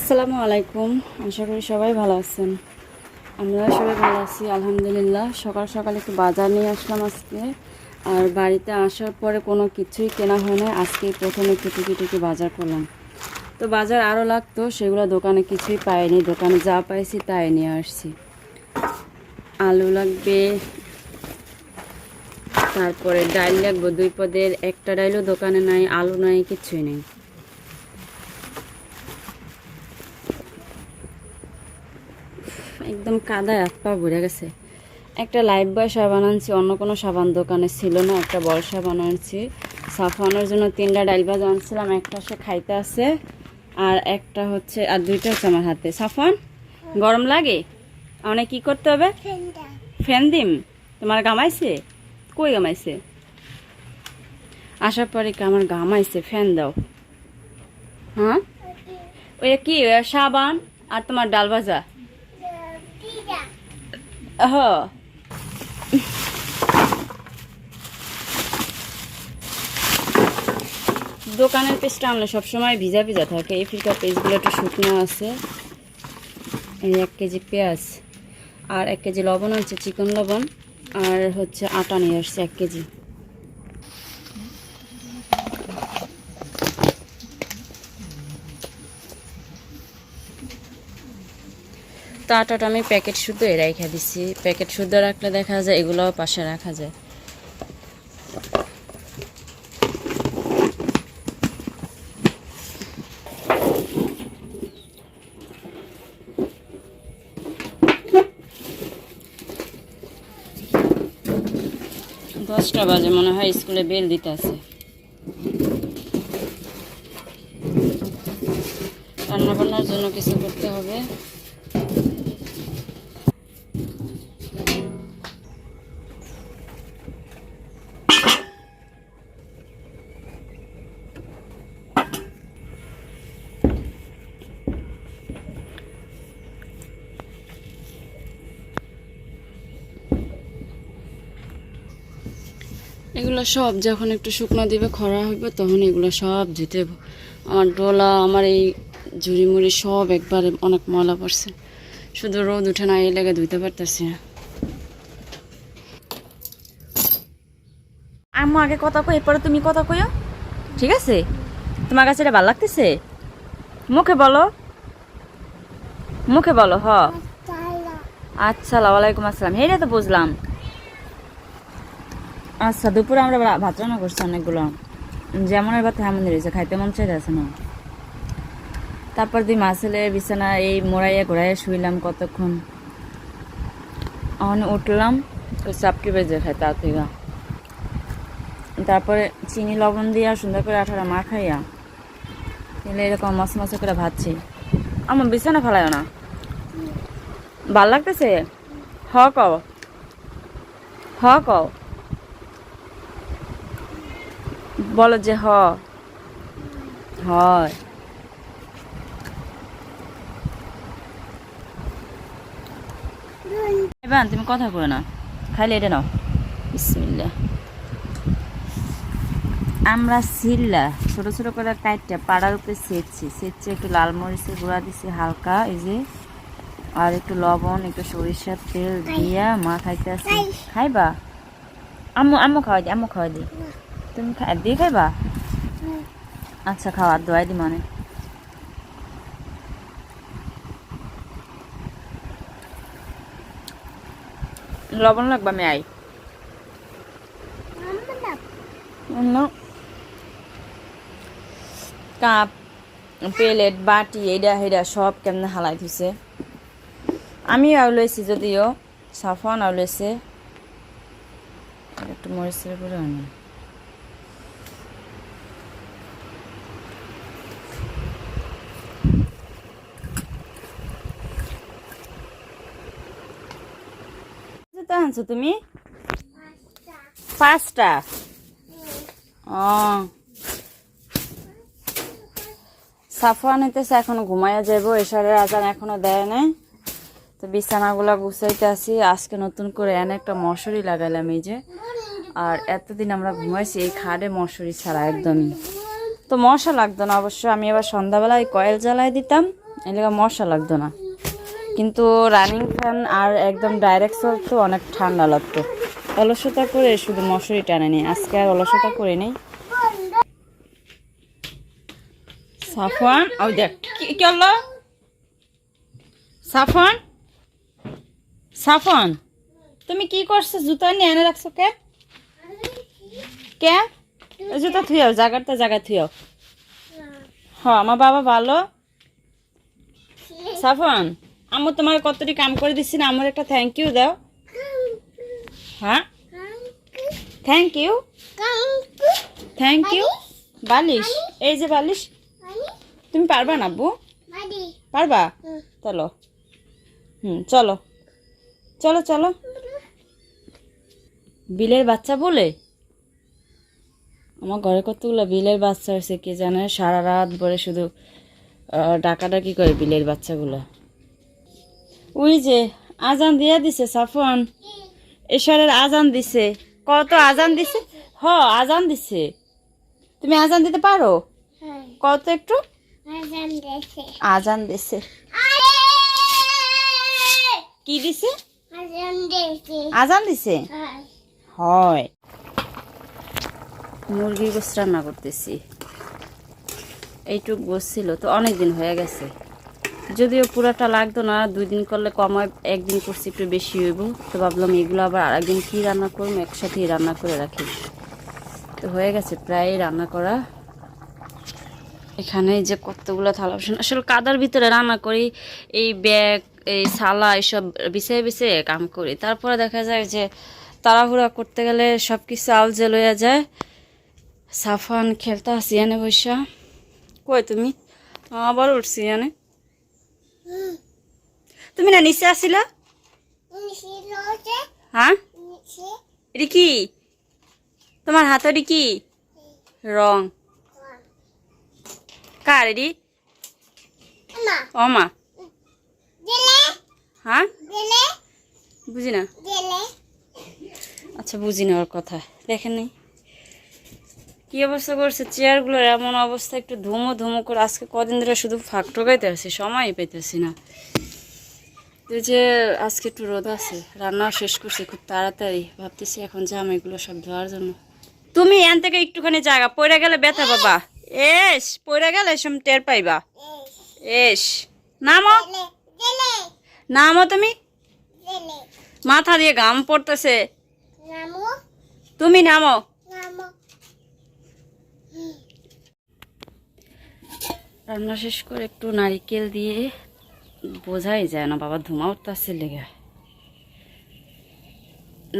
আসসালামু আলাইকুম। আশা করি সবাই ভালো আছেন। আমরা সবাই ভালো আছি, আলহামদুলিল্লাহ। সকাল সকাল একটু বাজার নিয়ে আসলাম আজকে। আর বাড়িতে আসার পরে কোনো কিছুই কেনা হয় না আজকে প্রথমে একটু টুকি টুকি বাজার করলাম। তো বাজার আরও লাগতো, সেগুলো দোকানে কিছুই পাইনি। দোকানে যা পাইছি তাই নিয়ে আসছি। আলু লাগবে, তারপরে ডাল লাগবে। দুই পদের একটা ডাইলও দোকানে নাই, আলু নাই, কিছুই নেই। একদম কাদায় হাত পা ভরে গেছে। একটা লাইফ বয় সাবান আনছি অন্য কোনো সাবান দোকানে ছিল না একটা বড় সাবান আনছি। সাফানোর জন্য তিনটা ডাইল ভাজা আনছিলাম একটা সে খাইতে আছে আর একটা হচ্ছে আর দুইটা হচ্ছে আমার হাতে। সাফান গরম লাগে? অনেক কি করতে হবে? ফ্যান দিম? তোমার গামাইছে কই গামাইছে আসার পরে কি আমার গামাইছে ফ্যান দাও। হ্যাঁ? ওই কি সাবান আর তোমার ডাল ভাজা? হ দোকানের পেস্টটা আনলে সবসময় ভিজা ভিজা থাকে। এই ফিরকা পেস্টগুলো একটু শুকনো আছে। এই এক কেজি পেঁয়াজ আর এক কেজি লবণ আছে চিকন লবণ আর হচ্ছে আটা নিয়ে আসছে এক কেজি। তো আটাটা আমি প্যাকেট শুদ্ধ এ রেখে দিছি। প্যাকেট শুদ্ধ রাখলে দেখা যায় এগুলোও পাশে রাখা যায়। দশটা বাজে মনে হয় স্কুলে বেল দিতে আছে। রান্না বান্নার জন্য কিছু করতে হবে। এগুলো সব যখন একটু শুকনো দিবে খরা হইবে তখন এগুলো সব ধুতে আমার ডোলা আমার এই ঝুড়ি মুড়ি সব একবারে অনেক ময়লা পড়ছে। শুধু রোদ উঠে না এই লেগে ধুইতে পারতেছি না। আম্মু আগে কথা কই এরপরে তুমি কথা কইও। ঠিক আছে? তোমার কাছে এটা ভালো লাগতেছে? মুখে বলো। মুখে বলো হ। আচ্ছা ওয়ালাইকুম আসসালাম। হেরে তো বুঝলাম। আচ্ছা দুপুরে আমরা ভাত রান্না করছি অনেকগুলো। যেমনের ভাত তেমন রয়েছে, খাইতে মন চাই চাইতেছে না। তারপর দুই মাসেলে বিছানা এই মোড়াইয়া ঘোরাইয়া শুইলাম কতক্ষণ। অন উঠলাম চাপটি বেজে খাই তা থেকে। তারপরে চিনি লবণ দিয়া সুন্দর করে আঠারা মা খাইয়া তাহলে এরকম মশ মশ করে ভাবছি আমার বিছানা ফেলায় না। ভালো লাগতেছে? হ কও। হ কও। বলো যে হ। হয়। এবার তুমি কথা কো না। খাইলে এটা নাও। বিসমিল্লা আমরা সিল্লা ছোট ছোট করে কাইটটা পাড়ার উপরে সেচছি সেচছে একটু লাল মরিচের গুঁড়া দিছি হালকা এই যে। আর একটু লবণ একটু সরিষার তেল দিয়া মা খাইতে আসি খাইবা? আম্মু আম্মু খাওয়াই দি আম্মু খাওয়াই দি। তুমি দিয়ে খাইবা? আচ্ছা খাওয়া দোয়াই দি মানে লবণ লাগবে আমি আই কাপ প্লেট বাটি এইটা সেইটা সব কেমনে হালাই থৈছে আমি আউলাইছি যদিও সাফন আউলাইছে একটু মরিচের করে আনি জুতা আনছো তুমি? পাঁচটা? ও। সাফওয়ান হইতেছে এখনও ঘুমাইয়া যাইব এসারের আজান এখনও দেয় নাই। তো বিছানাগুলা গুছাইতে আসি আজকে নতুন করে এনে একটা মশারি লাগাইলাম এই যে। আর এতদিন আমরা ঘুমাইছি, এই খাটে মশারি ছাড়া একদমই। তো মশা লাগতো না অবশ্য, আমি এবার সন্ধ্যাবেলায় কয়েল জ্বালাই দিতাম এলাকা মশা লাগতো না। কিন্তু রানিং ফ্যান আর একদম ডাইরেক্ট চলতো অনেক ঠান্ডা লাগতো। অলসতা করে শুধু মশারি টানে নি, আজকে আর অলসতা করে নেই। সাফওয়ান ওই দেখ, কি হলো? সাফওয়ান? সাফওয়ান, তুমি কি করছ? জুতা নিয়ে এনে রাখছো কে? কে? জুতা থুয়াও জায়গাটা জায়গা থুয়াও হ, আমার বাবা ভালো। সাফওয়ান আমি তোমার কতটি কাম করে দিচ্ছি না? আমার একটা থ্যাংক ইউ দাও। হ্যাঁ? থ্যাংক ইউ থ্যাংক ইউ বালিশ। এই যে বালিশ। তুমি পারবা না, আব্বু? পারবা? চলো। হুম, চলো। চলো চলো। বিলের বাচ্চা বলে? আমার ঘরে কতগুলো বিলের বাচ্চা হয়েছে কে জানে? সারা রাত ভরে শুধু ডাকাডাকি করে বিলের বাচ্চাগুলো। ওই যে আজান দিয়া দিছে সাফন ঈশ্বরের আজান দিছে। কত আজান দিছে? হ আজান দিছে। তুমি আজান দিতে পারো? কত একটু? আজান দিছে। কি দিছে? আজান দিছে। হয়। মুরগি গোস রান্না করতেছি। এইটুক গোস ছিল তো অনেক দিন হয়ে গেছে। যদিও পুরাটা লাগতো না দুই দিন করলে কম হয়, একদিন করছি একটু বেশি হইব। তো ভাবলাম এগুলো আবার আরেকদিন কী রান্না করব, একসাথেই রান্না করে রাখি। তো হয়ে গেছে প্রায় রান্না করা। এখানে যে কতগুলো থালা বাসন, আসলে কাদার ভিতরে রান্না করি, এই ব্যাগ, এই সালা এইসব বিছিয়ে বিছিয়ে কাম করি। তারপরে দেখা যায় যে তাড়াহুড়া করতে গেলে সব কিছু আলজে লইয়া যায়। সাফান খেলতে আসি এনে বৈশা কই তুমি? আবার উঠছি এনে তুমি না নিচে আসিলা? হ্যাঁ? এটি কি তোমার হাতটি কি? রং। কার এটি? ও মা হ্যাঁ? বুঝি না। আচ্ছা বুঝি না ওর কথা। দেখেন কি অবস্থা করছে? চেয়ারগুলোর এমন অবস্থা, একটু ধুমো ধুমো করে। আজকে কদিন ধরে শুধু ফাঁক টোকাইতে আসি, সময়ই পেতেছি না। এই যে আজকে একটু রোদ আছে রান্নাও শেষ করছি খুব তাড়াতাড়ি। ভাবতেছি এখন জাম এগুলো সব ধোয়ার জন্য। তুমি এন থেকে একটুখানি জায়গা পড়ে গেলে ব্যথা বাবা এস পড়ে গেলে সব টের পাইবা। এস নামো। নামো তুমি। মাথা দিয়ে ঘাম পড়তেছে। তুমি নামো। রান্না শেষ করে একটু নারিকেল দিয়ে বোঝাই যায় না, বাবা ধুমা উঠতেছে লেগে।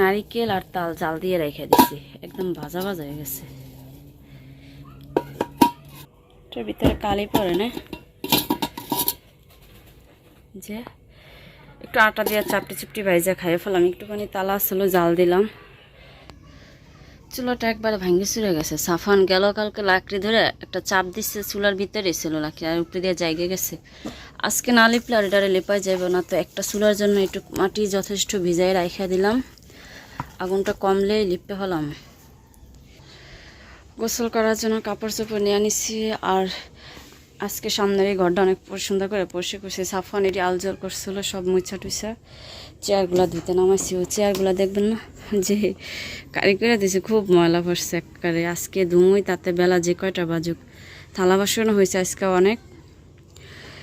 নারিকেল আর তাল জাল দিয়ে রেখে দিছি, একদম ভাজা ভাজা হয়ে গেছে। ভিতরে কালি পড়ে না? যে, একটু আটা দিয়ে চাপটি চিপটি ভাইজা খাইয়ে ফেলাম, একটুখানি তালা আসলো, জাল দিলাম। চুলাটা একবারে ভাঙ্গি চুরে গেছে। সাফান গেল কালকে লাকড়ি ধরে একটা চাপ দিচ্ছে চুলার ভিতরে ছিল লাকড়ি, আর উপরে দিয়ে জায়গা গেছে। আজকে না লিপলে আর এটারে লেপাই যাবে না, তো একটা চুলার জন্য একটু মাটি যথেষ্ট ভিজাই রাখা দিলাম। আগুনটা কমলে লিপতে হলাম। গোসল করার জন্য কাপড় চোপড় নিয়ে আনিছি, আর আজকে সামনের এই ঘরটা অনেক সুন্দর করে পরিষ্কার করছি। সাফান এটি আলজল করছিল, সব মুছা টুইছা। চেয়ারগুলো ধুতে নামাইছি। ও চেয়ারগুলো দেখবেন না, যে কারি করে দিয়েছে খুব ময়লা পড়ছে একবারে। আজকে ধুমুই, তাতে বেলা যে কয়টা বাজুক। থালা বাসনও হয়েছে আজকে অনেক।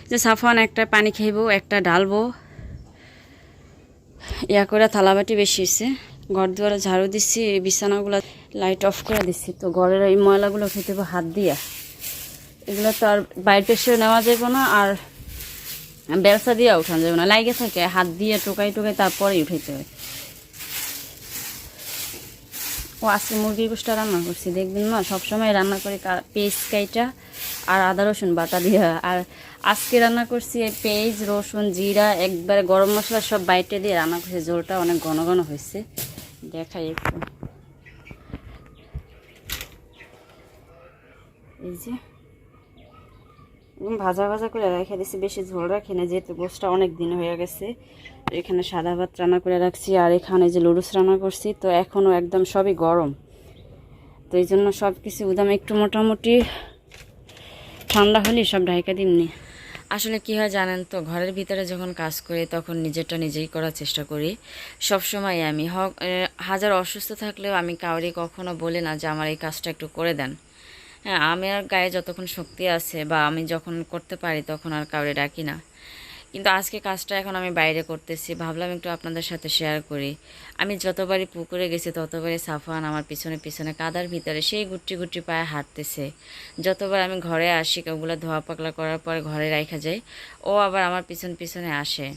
যে সাফান একটা পানি খাইবো, একটা ডালবো। ইয়া করে থালাবাটি বেশি হয়েছে ঘর দুয়ারে ঝাড়ু দিচ্ছি বিছানাগুলো লাইট অফ করে দিচ্ছি তো ঘরের এই ময়লাগুলো খেতে হাত দিয়া। এগুলো তো আর বাইরে এসে নেওয়া যাবে না, আর ব্যবসা দিয়ে উঠানো যাবে না। লাইগে থাকে, হাত দিয়ে টোকাই টোকাই তারপরেই উঠাইতে হয়। ও, আজকে মুরগির গোষ্ঠটা রান্না করছি। দেখবেন না, সবসময় রান্না করি পেঁয়াজ কাইটা আর আদা রসুন বাটা দিয়ে। আর আজকে রান্না করছি এই পেঁয়াজ, রসুন, জিরা, একবারে গরম মশলা সব বাইটে দিয়ে রান্না করছি। ঝোলটা অনেক ঘন ঘন হয়েছে। দেখাই একটু। এই যে। ভাজা ভাজা করে রেখে দিছি, বেশি ঝোল রাখি না, যেহেতু গোসটা অনেক দিন হয়ে গেছে। এখানে সাদা ভাত রান্না করে রাখছি, আর এখানে যে লুডুস রান্না করছি, তো এখনও একদম সবই গরম। তো এই জন্য সব কিছু উদাম একটু মোটামুটি ঠান্ডা হলে সব ঢাইকা দিমনি আসলে কি হয় জানেন তো, ঘরের ভিতরে যখন কাজ করি, তখন নিজেরটা নিজেই করার চেষ্টা করি। সব সময় আমি হক হাজার অসুস্থ থাকলেও আমি কাউরি কখনো বলি না যে আমার এই কাজটা একটু করে দেন। হ্যাঁ আমার গায়ে যতক্ষণ শক্তি আছে বা আমি যখন করতে পারি, তখন আর কাউরে ডাকি না। কিন্তু আজকে কাজটা এখন আমি বাইরে করতেছি। ভাবলাম একটু আপনাদের সাথে শেয়ার করি। আমি যতবারই পুকুরে গেছি, ততবারই সাফান আমার পিছনে পিছনে কাদার ভিতরে সেই গুটি গুটি পায়ে হাঁটতেছে। যতবার আমি ঘরে আসি, ওগুলো ধোয়া পাকলা করার পরে ঘরে রাখা যায়, ও আবার আমার পিছন, পিছনে আসে।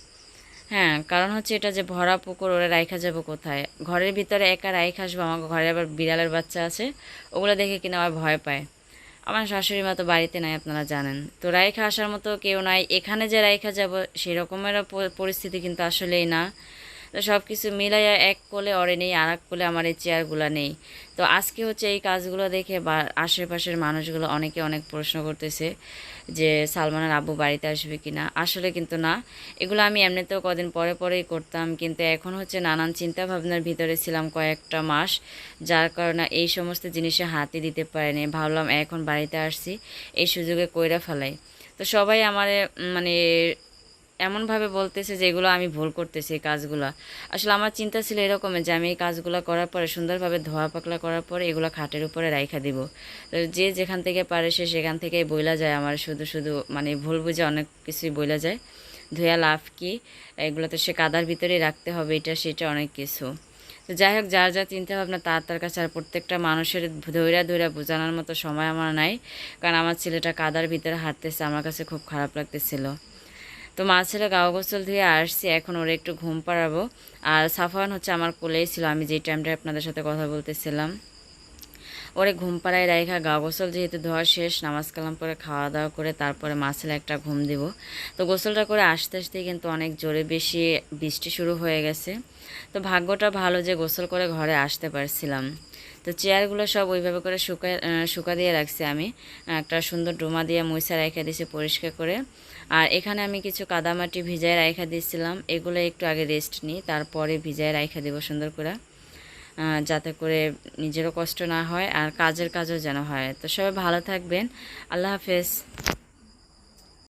হ্যাঁ কারণ হচ্ছে এটা যে ভরা পুকুর, ওরা রাইখা যাব কোথায়? ঘরের ভিতরে একা রাইখা আসব আমার ঘরে আবার বিড়ালের বাচ্চা আছে, ওগুলো দেখে কিনা আমার ভয় পায়। আমার শাশুড়ি মা তো বাড়িতে নাই, আপনারা জানেন। তো রায়খা আসার মতো কেউ নাই। এখানে যে রায়খা যাব সেই রকমের পরিস্থিতি কিন্তু আসলেই না। তো সব কিছু মিলাইয়া এক কোলে অরে নেই আর এক কোলে আমার এই চেয়ারগুলো নেই। তো আজকে হচ্ছে এই কাজগুলো দেখে বা আশেপাশের মানুষগুলো অনেকে অনেক প্রশ্ন করতেছে যে, সালমানের আব্বু বাড়িতে আসবে কি না আসলে কিন্তু না। এগুলো আমি এমনিতেও কদিন পরে পরেই করতাম, কিন্তু এখন হচ্ছে নানান চিন্তা ভাবনার ভিতরে ছিলাম কয়েকটা মাস, যার কারণে এই সমস্ত জিনিসে হাতে দিতে পারিনি। ভাবলাম এখন বাড়িতে আসছি, এই সুযোগে কইরা ফেলাই। তো সবাই আমার মানে এমনভাবে বলতেছে যে এগুলো আমি ভুল করতেছি এই কাজগুলো। আসলে আমার চিন্তা ছিল এরকমের যে আমি এই কাজগুলো করার পরে, সুন্দরভাবে ধোয়া পাকলা করার পরে এগুলো খাটের উপরে রাইখা দিব। যে যেখান থেকে পারে সে সেখান থেকেই বইলা যায় আমার, শুধু শুধু মানে ভুল বুঝে অনেক কিছুই বইলা যায়। ধুয়া লাভ কি এগুলো তো সে কাদার ভিতরেই রাখতে হবে, এটা সেটা অনেক কিছু। তো যাই হোক, যার যা চিন্তা ভাবনা তার তার কাছে আর প্রত্যেকটা মানুষের ধৈরা ধৈরা বোঝানোর মতো সময় আমার নাই। কারণ আমার ছেলেটা কাদার ভিতরে হাঁটতেছে, আমার কাছে খুব খারাপ লাগতেছিল। তো মা ছেলে গাও গোসল ধুয়ে আসছি, এখন ওরা একটু ঘুম পাড়াবো। আর সাফান হচ্ছে আমার কোলেই ছিল, আমি যেই টাইমটা আপনাদের সাথে কথা বলতেছিলাম। ওরে ঘুম পাড়ায় রাইখা গা গোসল যেহেতু ধোয়া শেষ, নামাজ কালাম করে খাওয়া দাওয়া করে তারপরে মা ছেলে একটা ঘুম দিব। তো গোসলটা করে আসতে আসতেই কিন্তু অনেক জোরে বেশি বৃষ্টি শুরু হয়ে গেছে। তো ভাগ্যটা ভালো যে গোসল করে ঘরে আসতে পারছিলাম। তো চেয়ারগুলো সব ওইভাবে করে শুকা শুকা দিয়ে রাখছি আমি। একটা সুন্দর ডোমা দিয়ে মুইসা রেখে দিয়েছি পরিষ্কার করে। আর এখানে আমি কিছু কাদামাটি ভিজায় রাখা দিয়েছিলাম। এগুলো একটু আগে রেস্ট নিই, তারপরে ভিজায় রাখা দেবো সুন্দর করে যাতে করে নিজেরও কষ্ট না হয় আর কাজের কাজও যেন হয়। তো সবাই ভালো থাকবেন। আল্লাহ হাফেজ।